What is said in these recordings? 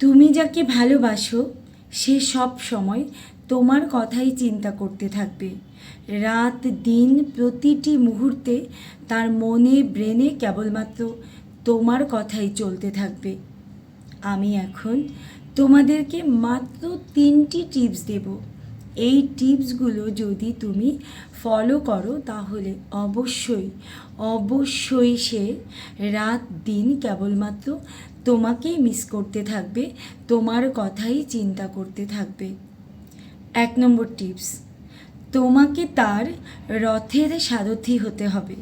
তুমি যাকে ভালোবাসো, সে সব সময় তোমার কথাই চিন্তা করতে থাকবে। রাত, দিন প্রতিটি মুহূর্তে তার মনে, ব্রেনে কেবলমাত্র তোমার কথাই চলতে থাকবে। আমি এখন তোমাদেরকে মাত্র তিনটি টিপস দেব। এই টিপসগুলো যদি তুমি ফলো করো, তাহলে অবশ্যই অবশ্যই সে রাত, দিন কেবলমাত্র তোমাকেই মিস করতে থাকবে, তোমার কথাই চিন্তা করতে থাকবে। এক নম্বর টিপস তোমাকে তার রথের সারথি হতে হবে।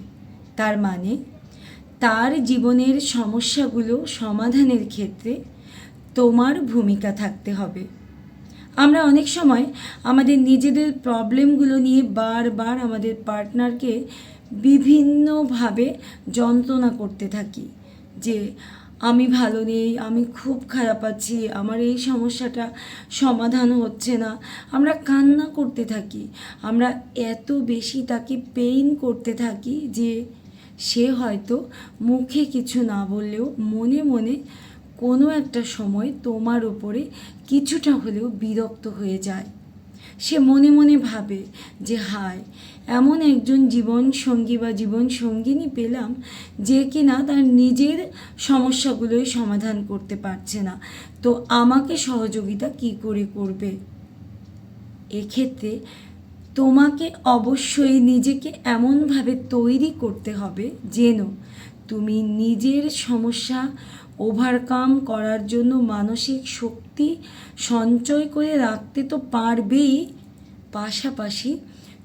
তার মানে তার জীবনের সমস্যাগুলো সমাধানের ক্ষেত্রে তোমার ভূমিকা থাকতে হবে। আমরা অনেক সময় আমাদের নিজেদের প্রবলেমগুলো নিয়ে বারবার আমাদের পার্টনারকে বিভিন্নভাবে যন্ত্রণা করতে থাকি যে আমি ভালো নেই, আমি খুব খারাপ আছি, আমার এই সমস্যাটা সমাধান হচ্ছে না। আমরা কান্না করতে থাকি, আমরা এত বেশি তাকে পেইন করতে থাকি যে সে হয়তো মুখে কিছু না বললেও মনে মনে কোনো একটা সময় তোমার ওপরে কিছুটা হলেও বিরক্ত হয়ে যায়। সে মনে মনে ভাবে যে হায়, এমন একজন জীবন সঙ্গী বা জীবন সঙ্গিনী পেলাম যে কিনা তার নিজের সমস্যাগুলোই সমাধান করতে পারছে না। তো আমাকে সহযোগিতা কি করে করবে? এক্ষেত্রে তোমাকে অবশ্যই নিজেকে এমনভাবে তৈরি করতে হবে যেন তুমি নিজের সমস্যা ওভারকাম করার জন্য মানসিক শক্তি সঞ্চয় করে রাখতে তো পারবেই। পাশাপাশি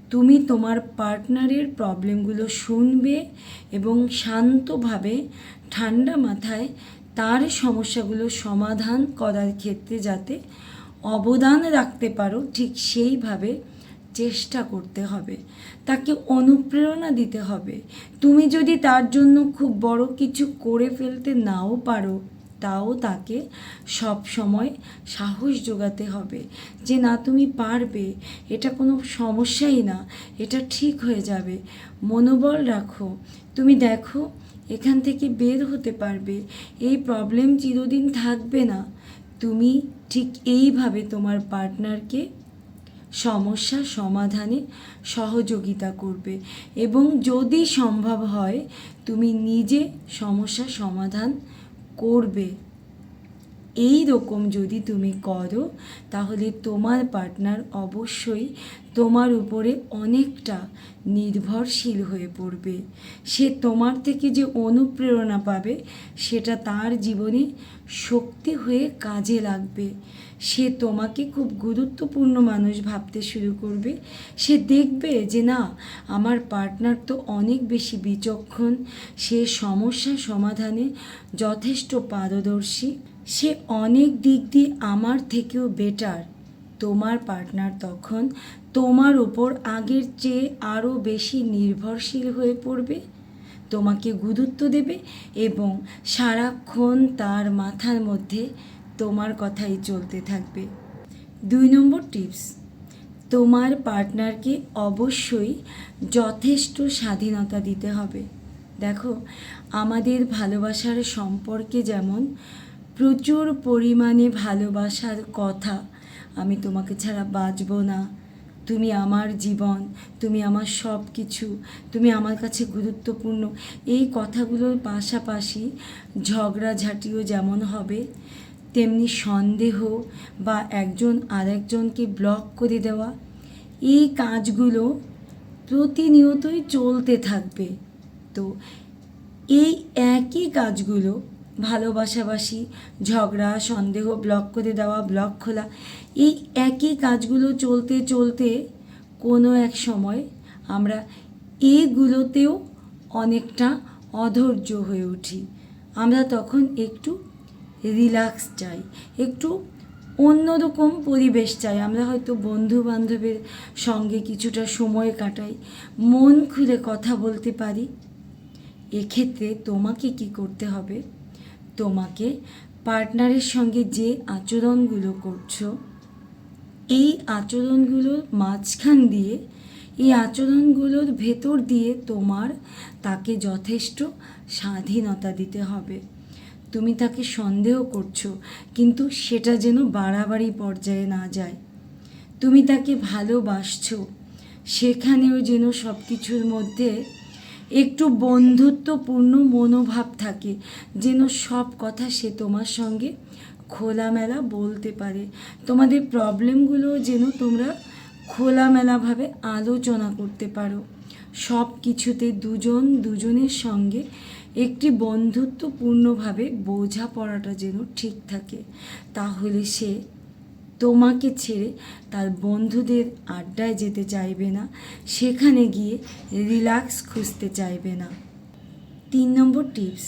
তুমি তোমার পার্টনারের প্রবলেমগুলো শুনবে এবং শান্তভাবে ঠান্ডা মাথায় তার সমস্যাগুলো সমাধান করার ক্ষেত্রে যাতে অবদান রাখতে পারো, ঠিক সেইভাবে চেষ্টা করতে হবে। তাকে অনুপ্রেরণা দিতে হবে। তুমি যদি তার জন্য খুব বড় কিছু করে ফেলতে নাও পারো তাও তাকে সব সময় সাহস যোগাতে হবে যে, না, তুমি পারবে। এটা কোনো সমস্যাই না। এটা ঠিক হয়ে যাবে। মনোবল রাখো। তুমি দেখো, এখান থেকে বের হতে পারবে। এই প্রবলেম চিরদিন থাকবে না। তুমি ঠিক এইভাবে তোমার পার্টনারকে সমস্যা সমাধানে সহযোগিতা করবে। এবং যদি সম্ভব হয়, তুমি নিজে সমস্যা সমাধান করবে। এই রকম যদি তুমি করো তাহলে তোমার পার্টনার অবশ্যই তোমার উপরে অনেকটা নির্ভরশীল হয়ে পড়বে। সে তোমার থেকে যে অনুপ্রেরণা পাবে, সেটা তার জীবনে শক্তি হয়ে কাজে লাগবে। সে তোমাকে খুব গুরুত্বপূর্ণ মানুষ ভাবতে শুরু করবে। সে দেখবে যে না, আমার পার্টনার তো অনেক বেশি বিচক্ষণ। সে সমস্যা সমাধানে যথেষ্ট পারদর্শী। সে অনেক দিক দিয়ে আমার থেকেও বেটার তোমার পার্টনার তখন তোমার ওপর আগের চেয়ে আরও বেশি নির্ভরশীল হয়ে পড়বে, তোমাকে গুরুত্ব দেবে এবং সারাক্ষণ তার মাথার মধ্যে তোমার কথাই চলতে থাকবে। দুই নম্বর টিপস, তোমার পার্টনারকে অবশ্যই যথেষ্ট স্বাধীনতা দিতে হবে। দেখো, আমাদের ভালোবাসার সম্পর্কে যেমন প্রচুর পরিমাণে ভালোবাসার কথা, আমি তোমাকে ছাড়া বাঁচব না। তুমি আমার জীবন, তুমি আমার সব কিছু তুমি আমার কাছে গুরুত্বপূর্ণ। এই কথাগুলোর পাশাপাশি ঝগড়াঝাটিও যেমন হবে, তেমনি সন্দেহ বা একজন আরেকজনকে ব্লক করে দেওয়া, এই কাজগুলো প্রতিনিয়তই চলতে থাকবে। তো এই একই কাজগুলো ভালোবাসাবাসি, ঝগড়া, সন্দেহ ব্লক করে দেওয়া ব্লক খোলা, এই একই কাজগুলো চলতে চলতে কোনো এক সময় আমরা এগুলোতেও অনেকটা অধৈর্য হয়ে উঠি। আমরা তখন একটু রিল্যাক্স চাই, একটু অন্যরকম পরিবেশ চাই। আমরা হয়তো বন্ধু বান্ধবের সঙ্গে কিছুটা সময় কাটাই, মন খুলে কথা বলতে পারি। এক্ষেত্রে তোমাকে কি করতে হবে? তোমাকে পার্টনারের সঙ্গে যে আচরণগুলো করছ, এই আচরণগুলোর মাঝখান দিয়ে, এই আচরণগুলোর ভেতর দিয়ে তোমার তাকে যথেষ্ট স্বাধীনতা দিতে হবে। তুমি তাকে সন্দেহ করছ, কিন্তু সেটা যেন বাড়াবাড়ি পর্যায়ে না যায়। তুমি তাকে ভালোবাসছো, সেখানেও যেন সব কিছুর মধ্যে একটু বন্ধুত্বপূর্ণ মনোভাব থাকে, যেন সব কথা সে তোমার সঙ্গে খোলামেলা বলতে পারে। তোমাদের প্রবলেমগুলো যেন তোমরা খোলামেলাভাবে আলোচনা করতে পারো। সব কিছুতে দুজন দুজনের সঙ্গে একটি বন্ধুত্বপূর্ণভাবে বোঝাপড়াটা যেন ঠিক থাকে, তাহলে সে তোমাকে ছেড়ে তার বন্ধুদের আড্ডায় যেতে চাইবে না, সেখানে গিয়ে রিল্যাক্স খুঁজতে চাইবে না। তিন নম্বর টিপস,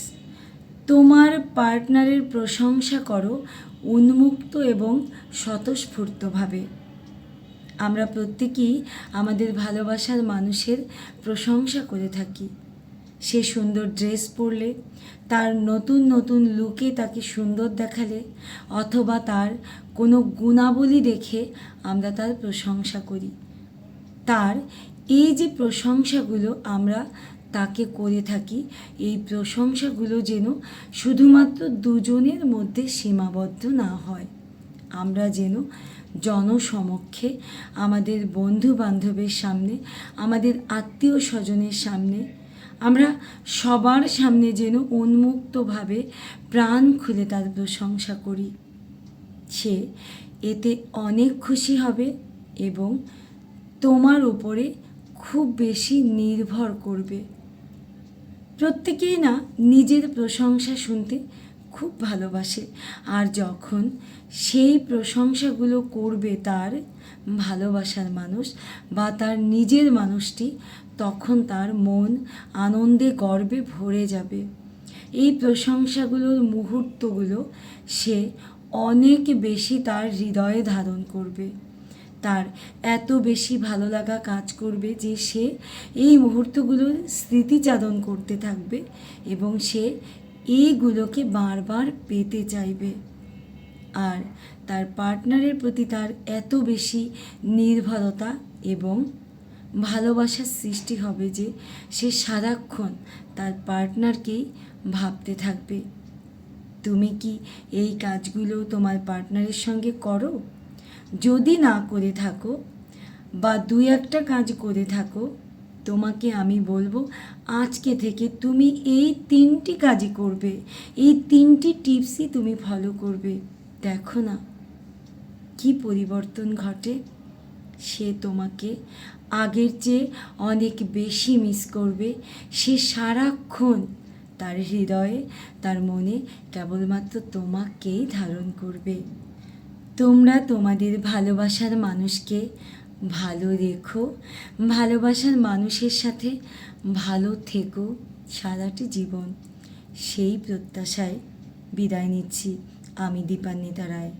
তোমার পার্টনারের প্রশংসা করো উন্মুক্ত এবং স্বতঃস্ফূর্তভাবে। আমরা প্রত্যেকেই আমাদের ভালোবাসার মানুষের প্রশংসা করে থাকি। সে সুন্দর ড্রেস পরলে, তার নতুন নতুন লুকে তাকে সুন্দর দেখালে, অথবা তার কোনো গুণাবলী দেখে আমরা তার প্রশংসা করি। তার এই যে প্রশংসাগুলো আমরা তাকে করে থাকি, এই প্রশংসাগুলো যেন শুধুমাত্র দুজনের মধ্যে সীমাবদ্ধ না হয়। আমরা যেন জনসমক্ষে আমাদের বন্ধু বান্ধবের সামনে, আমাদের আত্মীয় স্বজনের সামনে আমরা সবার সামনে যেন উন্মুক্তভাবে প্রাণ খুলে তার প্রশংসা করি। সে এতে অনেক খুশি হবে এবং তোমার উপরে খুব বেশি নির্ভর করবে। প্রত্যেকেই না নিজের প্রশংসা শুনতে খুব ভালোবাসে। আর যখন সেই প্রশংসাগুলো করবে তার ভালোবাসার মানুষ বা তার নিজের মানুষটি, তখন তার মন আনন্দে, গর্বে ভরে যাবে। এই প্রশংসাগুলোর মুহূর্তগুলো সে অনেক বেশি তার হৃদয়ে ধারণ করবে। তার এত বেশি ভালো লাগা কাজ করবে যে সে এই মুহূর্তগুলোর স্মৃতিচারণ করতে থাকবে এবং সে এইগুলোকে বারবার পেতে চাইবে। আর তার পার্টনারের প্রতি তার এত বেশি নির্ভরতা এবং ভালোবাসার সৃষ্টি হবে যে সে সারাক্ষণ তার পার্টনারকেই ভাবতে থাকবে। তুমি কি এই কাজগুলো তোমার পার্টনারের সঙ্গে করো? যদি না করে থাকো বা দুই একটা কাজ করে থাকো তোমাকে আমি বলব, আজকে থেকে তুমি এই তিনটি কাজই করবে। এই তিনটি টিপসই তুমি ফলো করবে। দেখো না কি পরিবর্তন ঘটে। সে তোমাকে আগের চেয়ে অনেক বেশি মিস করবে। সে সারাক্ষণ তার হৃদয়ে, তার মনে কেবলমাত্র তোমাকেই ধারণ করবে। তোমরা তোমাদের ভালোবাসার মানুষকে ভালো রেখো, ভালোবাসার মানুষের সাথে ভালো থেকো সারাটি জীবন। সেই প্রত্যাশায় বিদায় নিচ্ছি। আমি দীপান্বিতা রায়।